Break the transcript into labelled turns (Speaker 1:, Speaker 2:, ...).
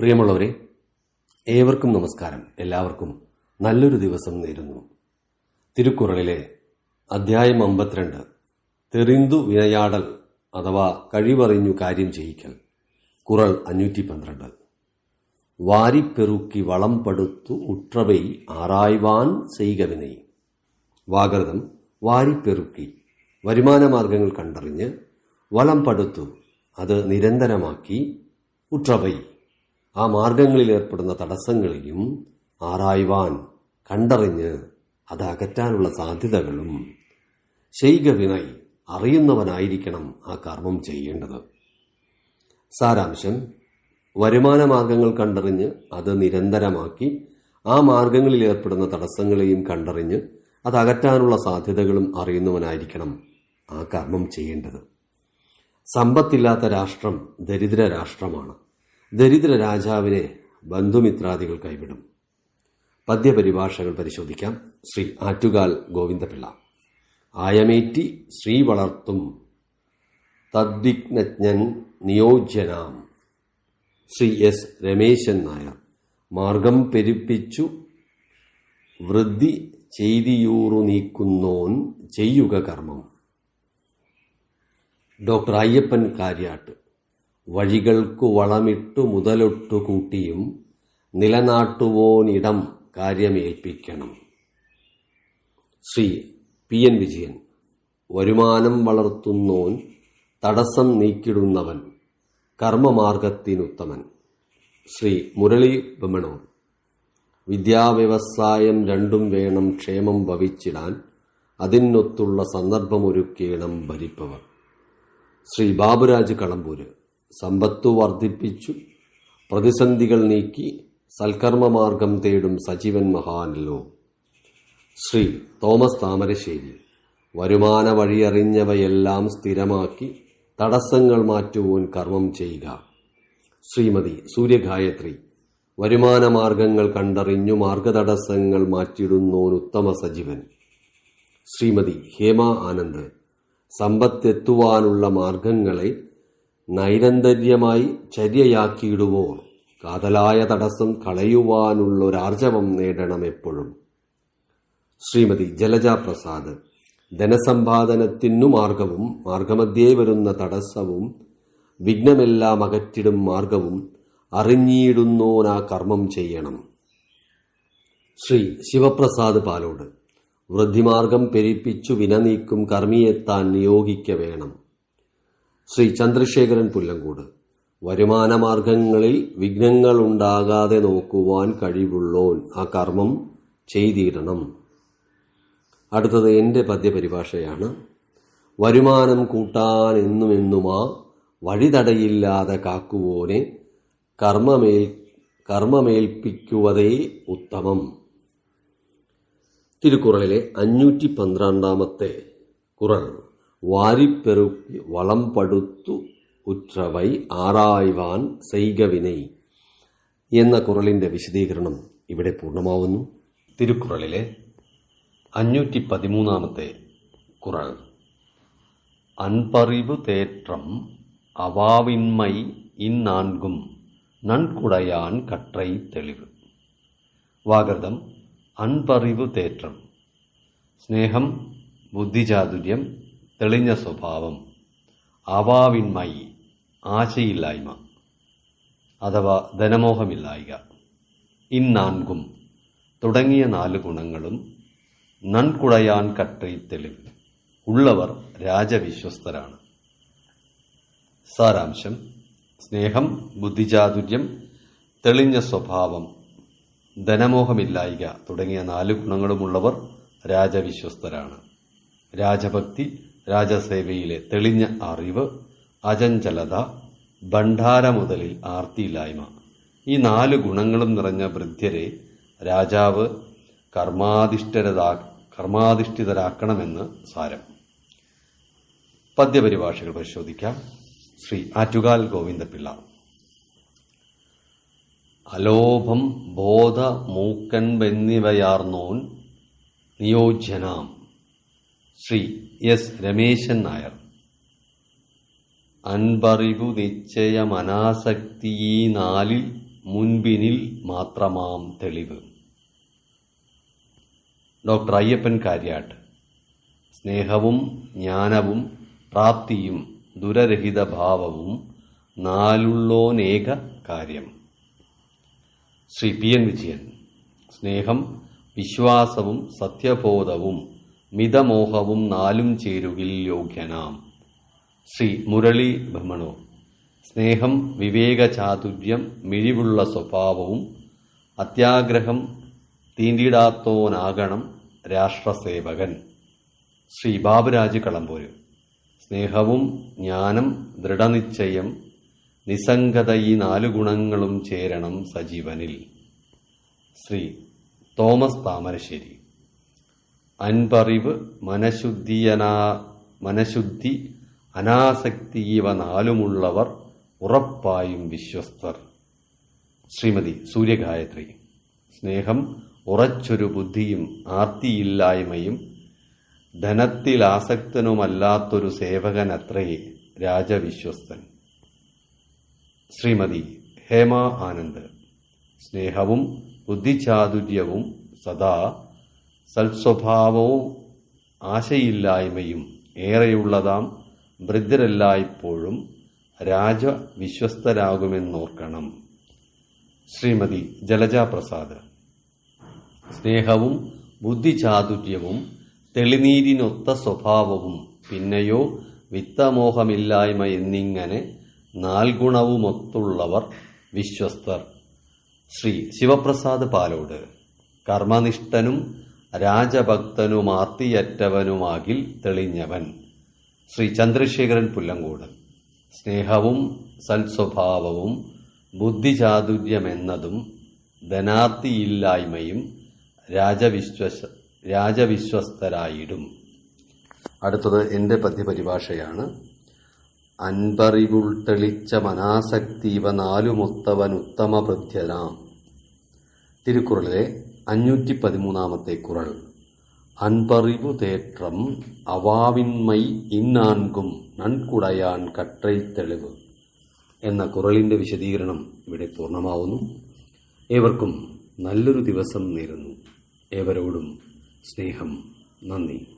Speaker 1: പ്രിയമുള്ളവരെ ഏവർക്കും നമസ്കാരം. എല്ലാവർക്കും നല്ലൊരു ദിവസം നേരുന്നു. തിരുക്കുറളിലെ അധ്യായം അമ്പത്തിരണ്ട് തെറിന്തു വിനയാടൽ അഥവാ കഴിവറിഞ്ഞു കാര്യം ചെയ്യിക്കൽ കുറൾ അഞ്ഞൂറ്റി പന്ത്രണ്ട്. വാരിപ്പെറുക്കി വളം പടുത്തു ഉട്രവൈ ആറായ്വാൻ ചെയ്കവിനൈ വാഗ്രതം വാരിപ്പെറുക്കി വരുമാനമാർഗങ്ങൾ കണ്ടറിഞ്ഞ് വളം പടുത്തു അത് നിരന്തരമാക്കി ഉട്രവൈ ആ മാർഗങ്ങളിൽ ഏർപ്പെടുന്ന തടസ്സങ്ങളെയും ആറായുവാൻ കണ്ടറിഞ്ഞ് അത് അകറ്റാനുള്ള സാധ്യതകളും വിനയ് അറിയുന്നവനായിരിക്കണം ആ കർമ്മം ചെയ്യേണ്ടത്. സാരാംശം വരുമാന മാർഗങ്ങൾ കണ്ടറിഞ്ഞ് അത് നിരന്തരമാക്കി ആ മാർഗങ്ങളിൽ ഏർപ്പെടുന്ന തടസ്സങ്ങളെയും കണ്ടറിഞ്ഞ് അത് അകറ്റാനുള്ള സാധ്യതകളും അറിയുന്നവനായിരിക്കണം ആ കർമ്മം ചെയ്യേണ്ടത്. സമ്പത്തില്ലാത്ത രാഷ്ട്രം ദരിദ്ര രാഷ്ട്രമാണ്. ദരിദ്ര രാജാവിനെ ബന്ധുമിത്രാദികൾ കൈവിടും. പദ്യപരിഭാഷകൾ പരിശോധിക്കാം. ശ്രീ ആറ്റുകാൽ ഗോവിന്ദപിള്ള. ആയമേറ്റി ശ്രീ വളർത്തും തദ്വിജ്ഞജ്ഞൻ നിയോജ്യനാം. ശ്രീ എസ് രമേശൻ നായർ. മാർഗം പെരുപ്പിച്ചു. വൃദ്ധി ചെയ്തിയൂറു നീക്കുന്നോൻ ചെയ്യുക കർമ്മം. ഡോക്ടർ അയ്യപ്പൻ കാര്യാട്ട്. വഴികൾക്കു വളമിട്ടു മുതലൊട്ടു കൂട്ടിയും നിലനാട്ടുവോനിടം കാര്യമേൽപ്പിക്കണം. ശ്രീ പി എൻ വിജയൻ വരുമാനം വളർത്തുന്നോൻ തടസ്സം നീക്കിടുന്നവൻ കർമ്മമാർഗത്തിനുത്തമൻ. ശ്രീ മുരളി ബമണൂർ വിദ്യാവ്യവസായം രണ്ടും വേണം ക്ഷേമം ഭവിച്ചിടാൻ അതിനൊത്തുള്ള സന്ദർഭമൊരുക്കേണം ഭരിപ്പവർ. ശ്രീ ബാബുരാജ് കളമ്പൂര് സമ്പത്തു വർദ്ധിപ്പിച്ചു പ്രതിസന്ധികൾ നീക്കി സൽക്കർമ്മമാർഗം തേടും സജീവൻ മഹാനല്ലോ. ശ്രീ തോമസ് താമരശ്ശേരി വരുമാന വഴിയറിഞ്ഞവയെല്ലാം സ്ഥിരമാക്കി തടസ്സങ്ങൾ മാറ്റുവാൻ കർമ്മം ചെയ്യുക. ശ്രീമതി സൂര്യഗായത്രി വരുമാന മാർഗങ്ങൾ കണ്ടറിഞ്ഞു മാർഗതടസ്സങ്ങൾ മാറ്റിയിടുന്നോൻ ഉത്തമ സജീവൻ. ശ്രീമതി ഹേമ ആനന്ദ് സമ്പത്തെത്തുവാനുള്ള മാർഗങ്ങളെ നൈരന്തര്യമായി ചര്യയാക്കിയിടുവോർ കാതലായ തടസ്സം കളയുവാനുള്ളൊരാർജവം നേടണം എപ്പോഴും. ശ്രീമതി ജലജ പ്രസാദ് ധനസമ്പാദനത്തിനു മാർഗവും മാർഗമധ്യേ വരുന്ന തടസ്സവും വിഘ്നമെല്ലാം അകറ്റിടും മാർഗവും അറിഞ്ഞിടുന്നോനാ കർമ്മം ചെയ്യണം. ശ്രീ ശിവപ്രസാദ് പാലോട് വൃദ്ധിമാർഗം പെരിപ്പിച്ചു വിനനീക്കും കർമ്മിയെത്താൻ നിയോഗിക്ക വേണം. ശ്രീ ചന്ദ്രശേഖരൻ പുല്ലങ്കോട്. വരുമാനമാർഗങ്ങളിൽ വിഘ്നങ്ങളുണ്ടാകാതെ നോക്കുവാൻ കഴിവുള്ളോൻ ആ കർമ്മം ചെയ്തിടണം. അടുത്തത് എന്റെ പദ്യപരിഭാഷയാണ്. വരുമാനം കൂട്ടാൻ എന്നുമെന്നുമാ വഴിതടയില്ലാതെ കാക്കുവോനെ കർമ്മമേൽ കർമ്മമേൽപ്പിക്കുവതേ ഉത്തമം. തിരുക്കുറളിലെ അഞ്ഞൂറ്റി പന്ത്രണ്ടാമത്തെ കുറൾ. வாரிப்பெருக்கி வளம்படுத்து ഉറ്റവൈ ആറായ്വാൻ സൈകവിനൈ എന്ന കുറളിന്റെ വിശദീകരണം ഇവിടെ പൂർണമാവുന്നു. തിരുക്കുറളിലെ അഞ്ഞൂറ്റി പതിമൂന്നാമത്തെ കുറൾ. അൻപറിവ് തേറ്റം അവാവിന്മൈ ഇന്നാൻകും നൻകുടയാൻ കട്ടൈ തെളിവ്. വാഗതം അൻപറിവ് തേറ്റം സ്നേഹം ബുദ്ധിചാതുര്യം തെളിഞ്ഞ സ്വഭാവം അവാവിന്മയി ആശയില്ലായ്മ അഥവാ ധനമോഹമില്ലായ്ക. ഇന്നാൻകും തുടങ്ങിയ നാല് ഗുണങ്ങളും നൻകുടയാൻ തെളിവ്. ഉള്ളവർ രാജവിശ്വസ്തരാണ്. സാരാംശം സ്നേഹം ബുദ്ധിചാതുര്യം തെളിഞ്ഞ സ്വഭാവം ധനമോഹമില്ലായ്മ തുടങ്ങിയ നാല് ഗുണങ്ങളുമുള്ളവർ രാജവിശ്വസ്തരാണ്. രാജഭക്തി രാജസേവയിലെ തെളിഞ്ഞ അറിവ് അചഞ്ചലത ഭണ്ഡാര മുതലിൽ ആർത്തിയില്ലായ്മ. ഈ നാല് ഗുണങ്ങളും നിറഞ്ഞ വൃദ്ധ്യരെ രാജാവ് കർമാധിഷ്ഠിതരാ കർമാധിഷ്ഠിതരാക്കണമെന്ന് സാരം. പദ്യപരിഭാഷകൾ പരിശോധിക്കാം. ശ്രീ ആറ്റുകാൽ ഗോവിന്ദപിള്ള. അലോഭം ബോധ മൂക്കൻപെന്നിവയാർന്നോൻ നിയോജ്യനാം. ശ്രീ എസ് രമേശൻ നായർ. അൻപറിവു നിശ്ചയമനാസക്തി ഈ നാലിൽ മുൻപിനിൽ മാത്രമാം തെളിവ്. ഡോക്ടർ അയ്യപ്പൻ കാര്യാട്ട്. സ്നേഹവും ജ്ഞാനവും പ്രാപ്തിയും ദുരരഹിത ഭാവവും നാലുള്ളോനേക കാര്യം. Shri P N Vijayan. സ്നേഹം വിശ്വാസവും സത്യബോധവും മിതമോഹവും നാലും ചേരുകിൽ യോഗ്യനാം. ശ്രീ മുരളി ഭ്രമണോ സ്നേഹം വിവേകചാതുര്യം മിഴിവുള്ള സ്വഭാവവും അത്യാഗ്രഹം തീണ്ടിടാത്തോനാകണം രാഷ്ട്രസേവകൻ. ശ്രീ ബാബുരാജ് കളമ്പൂര് സ്നേഹവും ജ്ഞാനം ദൃഢനിശ്ചയം നിസ്സംഗത ഈ നാലു ഗുണങ്ങളും ചേരണം സജീവനിൽ. ശ്രീ തോമസ് താമരശ്ശേരി. അൻപറിവ് മനഃശുദ്ധിയനാ മനഃശുദ്ധി അനാസക്തി ഇവ നാലുമുള്ളവർ ഉറപ്പായും വിശ്വസ്തർ. ശ്രീമതി സൂര്യഗായത്രി സ്നേഹം ഉറച്ചൊരു ബുദ്ധിയും ആർത്തിയില്ലായ്മയും ധനത്തിൽ ആസക്തനുമല്ലാത്തൊരു സേവകനത്രേ രാജവിശ്വസ്തൻ. ശ്രീമതി ഹേമ ആനന്ദ് സ്നേഹവും ബുദ്ധിചാതുര്യവും സദാ സൽസ്വഭാവവും ആശയില്ലായ്മയും ഏറെയുള്ളതാം വൃദ്ധരെല്ലായ്പ്പോഴും രാജവിശ്വസ്തരാകുമെന്നോർക്കണം. ശ്രീമതി ജലജാപ്രസാദ്. സ്നേഹവും ബുദ്ധിചാതുര്യവും തെളിനീരിനൊത്ത സ്വഭാവവും പിന്നെയോ വിത്തമോഹമില്ലായ്മ എന്നിങ്ങനെ നാൽഗുണവുമൊത്തുള്ളവർ വിശ്വസ്തർ. ശ്രീ ശിവപ്രസാദ് പാലോട്. കർമ്മനിഷ്ഠനും രാജഭക്തനുമാർത്തിയറ്റവനുമാകിൽ തെളിഞ്ഞവൻ. ശ്രീ ചന്ദ്രശേഖരൻ പുല്ലങ്കോട് സ്നേഹവും സൽസ്വഭാവവും ബുദ്ധിചാതുര്യമെന്നതും ധനാർത്തിയില്ലായ്മയും രാജവിശ്വസ രാജവിശ്വസ്തരായിടും. അടുത്തത് എന്റെ പദ്യപരിഭാഷയാണ്. അൻപറിവുൾ തെളിച്ച മനാസക്തി ഇവ നാലുമൊത്തവൻ ഉത്തമ പൃഥ്യനാം തിരുക്കുറളിലെ അഞ്ഞൂറ്റി പതിമൂന്നാമത്തെ കുറൾ അൻപറിവു തേറ്റം അവാവിന്മൈ ഇന്നാൻകും നൺകുടയാൻ കട്ടൈ തെളിവ് എന്ന കുറളിന്റെ വിശദീകരണം ഇവിടെ പൂർണമാവുന്നു. ഏവർക്കും നല്ലൊരു ദിവസം നേരുന്നു. ഏവരോടും സ്നേഹം നന്ദി.